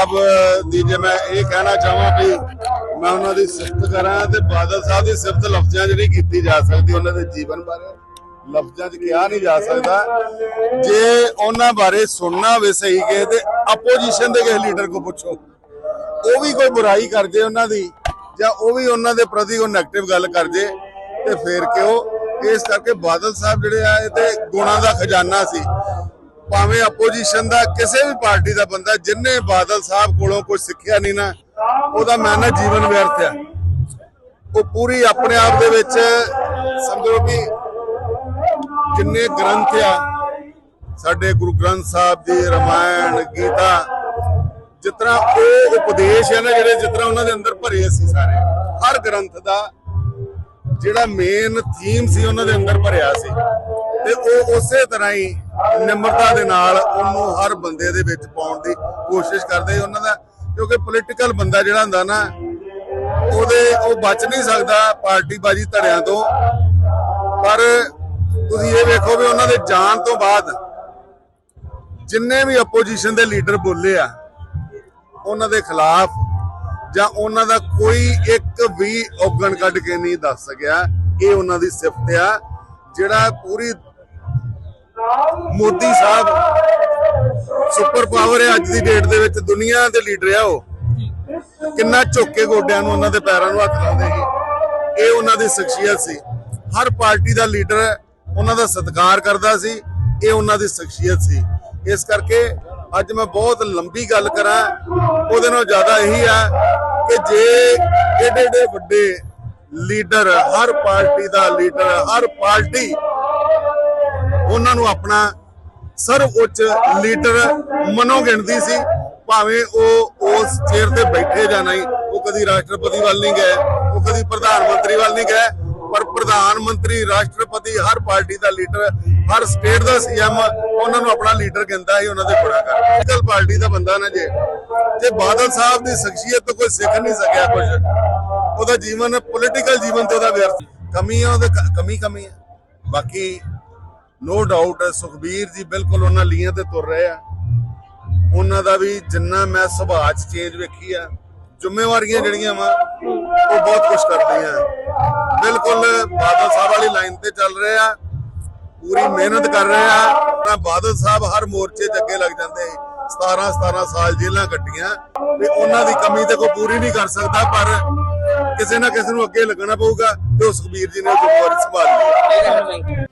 ਸਾਹਿਬ ਦੀ ਜੇ ਮੈਂ ਇਹ ਕਹਿਣਾ ਚਾਹਾਂ ਵੀ ਮੈਂ ਉਹਨਾਂ ਦੀ ਸਿਫਤ ਕਰਾਂ ਤੇ ਬਾਦਲ ਸਾਹਿਬ ਦੀ ਸਿਫਤ ਲਫ਼ਜ਼ਾਂ 'ਚ ਨਹੀਂ ਕੀਤੀ ਜਾ ਸਕਦੀ, ਉਹਨਾਂ ਦੇ ਜੀਵਨ ਬਾਰੇ ਲਫ਼ਜ਼ਾਂ 'ਚ ਕਿਹਾ ਨਹੀਂ ਜਾ ਸਕਦਾ। ਜੇ ਉਹਨਾਂ ਬਾਰੇ ਸੁਣਨਾ ਹੋਵੇ ਸਹੀ ਕਿ ਤੇ ਆਪੋਜੀਸ਼ਨ ਦੇ ਕਿਸੇ ਲੀਡਰ ਕੋ ਪੁੱਛੋ, ਉਹ ਵੀ ਕੋਈ ਬੁਰਾਈ ਕਰ ਜੇ ਉਹਨਾਂ ਦੀ ਜਾਂ ਉਹ ਵੀ ਉਹਨਾਂ ਦੇ ਪ੍ਰਤੀ ਕੋਈ ਨੈਗੇਟਿਵ ਗੱਲ ਕਰ ਜੇ ਤੇ ਫੇਰ ਕਿਉਂ? ਇਸ ਕਰਕੇ ਬਾਦਲ ਸਾਹਿਬ ਜਿਹੜੇ ਆ, ਇਹ ਤੇ ਗੁਣਾਂ ਦਾ ਖਜ਼ਾਨਾ ਸੀ। ਭਾਵੇਂ ਆਪੋਜੀਸ਼ਨ ਦਾ ਕਿਸੇ ਵੀ ਪਾਰਟੀ ਦਾ ਬੰਦਾ, ਜਿੰਨੇ ਬਾਦਲ ਸਾਹਿਬ ਕੋਲੋਂ ਕੋਈ ਸਿੱਖਿਆ ਨਹੀਂ ਨਾ, ਉਹਦਾ ਮੈਂ ਨਾ ਜੀਵਨ ਵਿਅਰਥ ਆ। ਉਹ ਪੂਰੀ ਆਪਣੇ ਆਪ ਦੇ ਵਿੱਚ ਸਮਝੋ ਕਿ ਜਿੰਨੇ ਗ੍ਰੰਥ ਆ। ਸਾਡੇ ਗੁਰੂ ਗ੍ਰੰਥ ਸਾਹਿਬ ਜੀ ਰਮਾਇਣ, ਗੀਤਾ ਜਿਤਨਾ ਉਹ ਉਪਦੇਸ਼ ਹੈ ਨਾ ਜਿਹੜੇ ਜਿਤਨਾ ਉਹਨਾਂ ਦੇ ਅੰਦਰ ਭਰੇ ਸੀ ਸਾਰੇ। ਹਰ ਗ੍ਰੰਥ ਦਾ ਜਿਹੜਾ ਮੇਨ ਥੀਮ ਸੀ, ਉਹਨਾਂ ਦੇ ਅੰਦਰ ਭਰਿਆ ਸੀ। ਤੇ ਉਹ ਉਸੇ ਤਰ੍ਹਾਂ ਹੀ ਨਿਮਰਤਾ ਦੇ ਨਾਲ ਉਹਨੂੰ ਹਰ ਬੰਦੇ ਦੇ ਵਿੱਚ ਪਾਉਣ ਦੀ ਕੋਸ਼ਿਸ਼ ਕਰਦੇ ਉਹਨਾਂ ਦਾ, ਕਿਉਂਕਿ ਪੋਲੀਟੀਕਲ ਬੰਦਾ ਜਿਹੜਾ ਹੁੰਦਾ ਨਾ, ਉਹਦੇ ਉਹ ਬਚ ਨਹੀਂ ਸਕਦਾ ਪਾਰਟੀ ਬਾਜੀ ਧੜਿਆਂ ਤੋਂ। ਪਰ ਤੁਸੀਂ ਇਹ ਵੇਖੋ ਵੀ ਉਹਨਾਂ ਦੇ ਜਾਣ ਤੋਂ ਬਾਅਦ ਜਿੰਨੇ ਵੀ ਆਪੋਜੀਸ਼ਨ ਦੇ ਲੀਡਰ ਬੋਲੇ ਆ, ਉਹਨਾਂ ਦੇ ਖਿਲਾਫ ਜਾਂ ਉਹਨਾਂ ਦਾ ਕੋਈ ਇੱਕ ਵੀ ਔਗਣ ਕੱਢ ਕੇ ਨਹੀਂ ਦੱਸ ਸਕਿਆ, ਇਹ ਉਹਨਾਂ ਦੀ ਸਿਫਤ ਆ। ਜਿਹੜਾ ਪੂਰੀ ਮੋਦੀ ਸਾਹਿਬ ਸੁਪਰ ਪਾਵਰ ਹੈ ਅੱਜ ਦੀ ਡੇਟ ਦੇ ਵਿੱਚ, ਦੁਨੀਆ ਦੇ ਲੀਡਰ ਆ ਉਹ। ਕਿੰਨਾ ਝੁੱਕ ਕੇ ਗੋਡਿਆਂ ਨੂੰ ਉਹਨਾਂ ਦੇ ਪੈਰਾਂ ਨੂੰ ਹੱਥ ਲਾਉਂਦੇ ਸੀ। ਇਹ ਉਹਨਾਂ ਦੀ ਸ਼ਖਸੀਅਤ ਸੀ। ਹਰ ਪਾਰਟੀ ਦਾ ਲੀਡਰ ਉਹਨਾਂ ਦਾ ਸਤਿਕਾਰ ਕਰਦਾ ਸੀ। ਇਹ ਉਹਨਾਂ ਦੀ ਸ਼ਖਸੀਅਤ ਸੀ। ਇਸ ਕਰਕੇ ਅੱਜ ਮੈਂ ਬਹੁਤ ਲੰਬੀ ਗੱਲ ਕਰਾਂ। ਉਹਦੇ ਨਾਲ ਜ਼ਿਆਦਾ ਇਹੀ ਆ ਕਿ ਜੇ ਏਡੇ ਏਡੇ ਵੱਡੇ ਲੀਡਰ ਹਰ ਪਾਰਟੀ ਦਾ ਲੀਡਰ ਹਰ ਪਾਰਟੀ ਉਹਨਾਂ ਨੂੰ ਆਪਣਾ ਸਰਵਉੱਚ ਲੀਡਰ ਮਨੋ ਗਿਣਦੀ ਸੀ, ਭਾਵੇਂ ਉਹ ਉਸ ਚੇਅਰ ਤੇ ਬੈਠੇ ਜਾਂ ਨਹੀਂ, ਉਹ ਕਦੀ ਰਾਸ਼ਟਰਪਤੀ ਵੱਲ ਨਹੀਂ ਗਏ, ਉਹ ਕਦੀ ਪ੍ਰਧਾਨ ਮੰਤਰੀ ਵੱਲ ਨਹੀਂ ਗਏ, ਪਰ ਪ੍ਰਧਾਨ ਮੰਤਰੀ, ਰਾਸ਼ਟਰਪਤੀ, ਹਰ ਪਾਰਟੀ ਦਾ ਲੀਡਰ, ਹਰ ਸਟੇਟ ਦਾ ਸੀਐਮ ਉਹਨਾਂ ਨੂੰ ਆਪਣਾ ਲੀਡਰ ਕਹਿੰਦਾ ਸੀ, ਉਹਨਾਂ ਦੇ ਗੁਣਾ ਕਰ। ਪੋਲੀਟੀਕਲ ਪਾਰਟੀ ਦਾ ਬੰਦਾ ਨਾ ਜੇ ਤੇ ਬਾਦਲ ਸਾਹਿਬ ਦੀ ਸ਼ਖਸੀਅਤ ਤੋਂ ਕੋਈ ਸਿੱਖ ਨਹੀਂ ਸਕਿਆ ਕੁਝ, ਉਹਦਾ ਜੀਵਨ ਪੋਲੀਟੀਕਲ ਜੀਵਨ ਤੇ ਉਹਦਾ ਵਿਅਰਥ। ਕਮੀ ਆ ਉਹਦੇ ਕਮੀ ਕਮੀ ਆ ਬਾਕੀ ਨੋ ਡਾਊਟ ਸੁਖਬੀਰ ਜੀ ਬਿਲਕੁਲ ਉਹਨਾਂ ਲੀਆਂ ਤੇ ਤੁਰ ਰਹੇ ਆ। ਉਹਨਾਂ ਦਾ ਵੀ ਜਿੰਨਾ ਮੈਂ ਸੁਭਾਅ ਚ ਚੇਂਜ ਵੇਖੀ ਆ, ਜ਼ਿੰਮੇਵਾਰੀਆਂ ਜਿਹੜੀਆਂ ਵਾ, ਉਹ ਬਹੁਤ ਕੁਝ ਕਰਦੀਆਂ ਬਿਲਕੁਲ ਬਾਦਲ ਸਾਹਿਬ ਵਾਲੀ ਲਾਈਨ ਤੇ ਚੱਲ ਰਹੇ ਆ, ਪੂਰੀ ਮਿਹਨਤ ਕਰ ਰਹੇ ਆ। ਤਾਂ ਬਾਦਲ ਸਾਹਿਬ ਹਰ ਮੋਰਚੇ 'ਚ ਅੱਗੇ ਲੱਗ ਜਾਂਦੇ 17 17 ਸਾਲ ਜੇਲਾਂ ਕੱਟੀਆਂ, ਤੇ ਉਹਨਾਂ ਦੀ ਕਮੀ ਤੇ ਕੋਈ ਪੂਰੀ ਨਹੀਂ ਕਰ ਸਕਦਾ, ਪਰ ਕਿਸੇ ਨਾ ਕਿਸੇ ਨੂੰ ਅੱਗੇ ਲੱਗਣਾ ਪਊਗਾ, ਤੇ ਉਹ ਸੁਖਬੀਰ ਜੀ ਨੇ ਉਹ ਜ਼ਿੰਮੇਵਾਰੀ ਸੰਭਾਲ ਲਈ